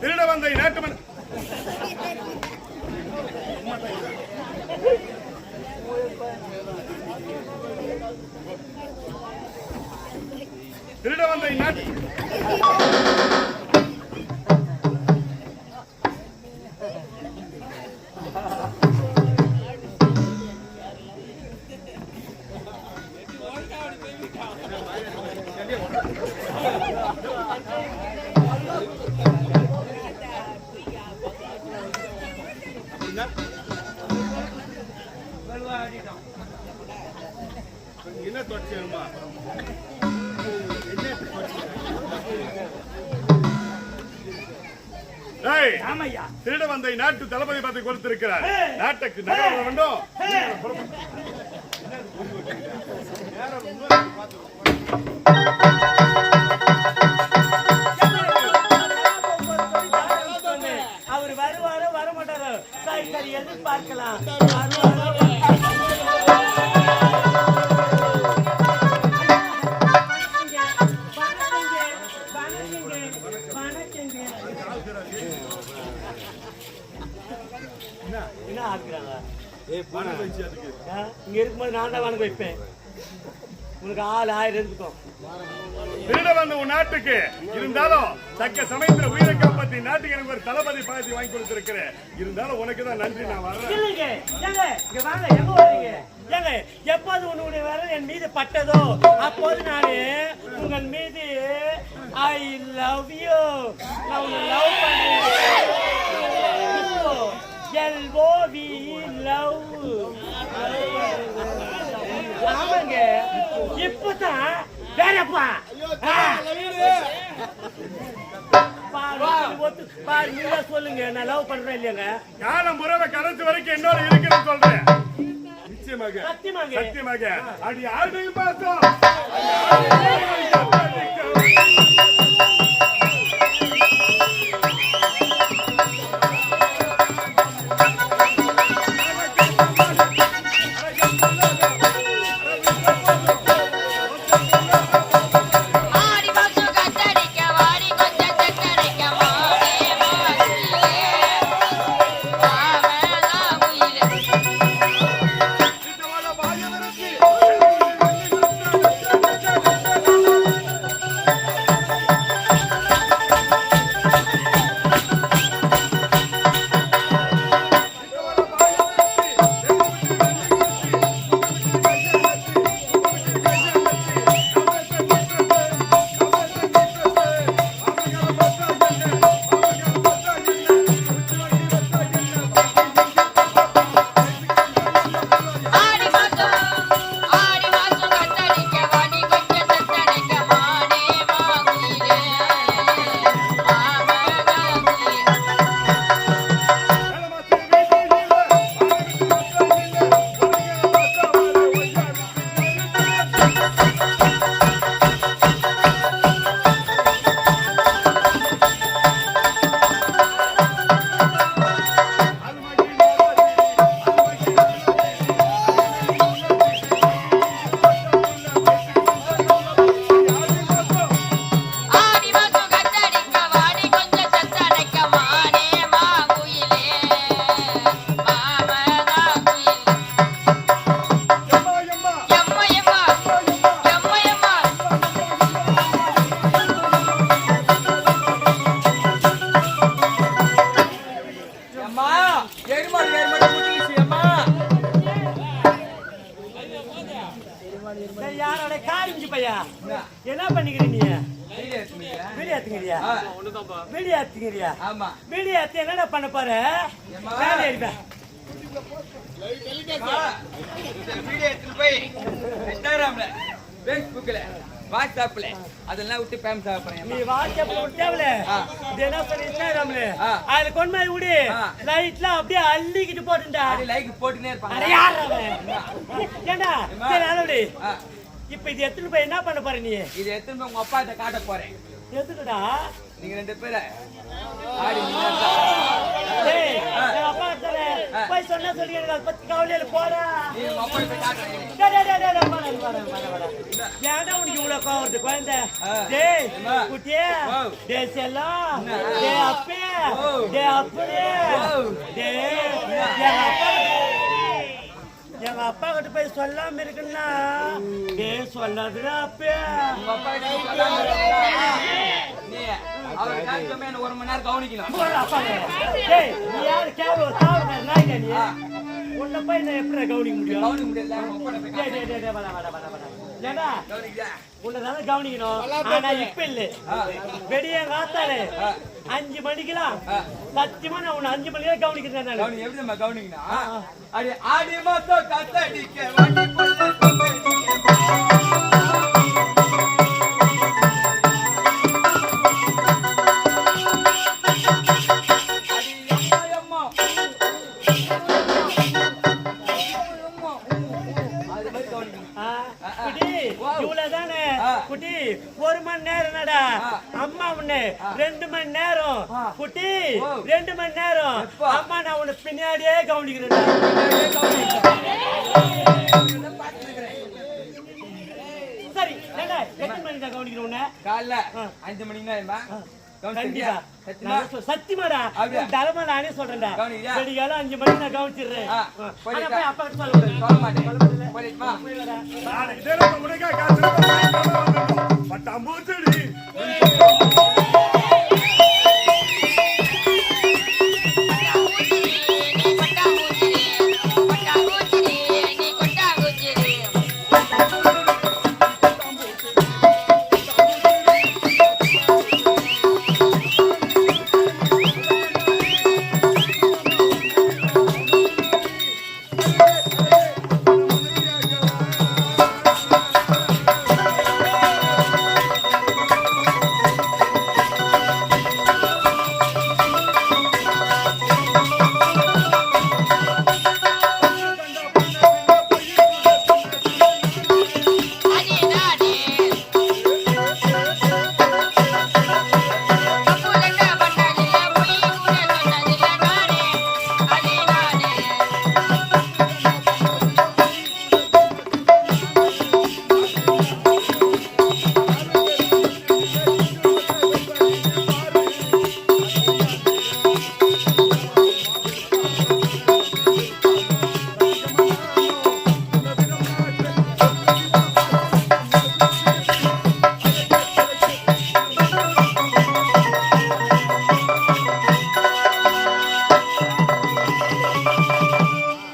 திருட வந்த நாட்டு மன்ன திருட வந்த என்ன தொடச்சியம்மா திருட வந்த நாட்டு தளபதி பதவி கொடுத்திருக்கிறார். நாட்டுக்கு நகர வேண்டும் அவர் என்ன ஆக்குறாங்க இங்க இருக்கும்போது நான் தான் வணக்கம் வைப்பேன் உனக்கு ஆள் ஆயிரம் இருக்கும் திருட வந்த உன் நாட்டுக்கு. இருந்தாலும் தக்க சமயத்துல உயிரை காப்பாத்தி நாட்டுக்கு எனக்கு ஒரு தளபதி பதவி வாங்கி கொடுத்திருக்கிறேன். இருந்தாலும் உனக்கு தான் நன்றி நான் வரேன் இல்லைங்க ஏங்க இங்க வாங்க எங்க வரீங்க? ஏங்க எப்போது உன்னுடைய விரல் என் மீது பட்டதோ அப்போது நான் உங்கள் மீது ஐ லவ் யூ நான் உங்களை லவ் பண்றேன் எல் ஓ வி லவ் ஆமாங்க. இப்பதான் வேறப்பா. பாரு நீங்க சொல்லுங்க. நான் லவ் பண்றேன் இல்லையாங்க காலம் உறவை கடைசி வரைக்கும் என்னோட இருக்கிறேன்னு சொல்றேன். நிச்சயமாக சத்தியமாங்க. சத்தியமாக அடி ஆடுமையும் பார்த்தோம். என்ன பண்ணிக்கிறீங்க நீ? ஆமா. வீடியோ ஏத்து என்னடா பண்ண ஏம்மா? வேலை போய் இன்ஸ்டாகிராம்ல பேஸ்புக்ல வாட்ஸ்அப்ல அதெல்லாம் விட்டு ஆக போறேன் நீ வாட்ஸ்அப்ல விட்டாவல ஆ. தினம் சரி இன்ஸ்டாகிராம்ல. அதுல கொண்டு போய் விடு. லைட்லாம் அப்படியே அள்ளிக்கிட்டு போட்டுண்டா லைக் போட்டுனே இருப்பாங்க. யார் ஏண்டா? சரி அதை இப்ப இது எடுத்துட்டு போய் என்ன பண்ண போற நீ? இதை எடுத்துன்னு போய் உங்க அப்பாட்ட காட்ட போறேன். எதுக்குடா நீங்க ரெண்டு எங்க அப்பா கிட்ட போய் சொன்னா சொல்லி எனக்கு அதை பத்தி கவலையில அப்பா கிட்ட வாடா. ஏன்டா உனக்கு இவ்வளவு கோவம் குழந்தை? டேய். குட்டியே. டேய் செல்லம்? டேய் அப்பே. டேய் அப்படியே, ஓ. டேய், அப்பா எங்க அப்பா கிட்ட போய் சொல்லாம இருக்குன்னா? டேய் சொல்லாதுடா அப்பே. ஒரு மணி நேரம் கவனிக்கணும். நீ யாரு? கேவல ஒரு தாவர நாய்டா நீ? உன்னை போய் நான் எப்படி கவனிக்க முடியும்? கவனிக்க முடியல ஏடா உன்னதான கவனிக்கணும். ஆனா இப்ப இல்ல. வெடிய காத்தாலே அஞ்சு மணிக்கெல்லாம் சத்தியமா நான் உன்னை அஞ்சு மணிக்கெல்லாம் கவனிக்கிறேன் கவனி எப்படி நம்ம கவனிக்கணும்? அடி ஆடி மாசம் கத்தடிக்க வண்டி பொண்ணு கொம்படிக்க. குட்டி ஒரு மணி நேரம் நடா. அம்மா உன்னை ரெண்டு மணி நேரம். குட்டி Wow. ரெண்டு மணி நேரம்? அம்மா நான் உன்னை பின்னாடியே கவனிக்கிறேன். சரி எத்தனை மணிக்கு நான் கவனிக்கிறேன் உன்னை காலைல. அஞ்சு மணிக்கு தான் சத்தியமாடா. தலைமை நானே சொல்றேன்டா? வெடிகாலம் அஞ்சு மணிக்கு நான் கவனிச்சிடுறேன் அப்பா கிட்ட சொல்ல மாட்டேன். பட்டாம்பூச்சடி.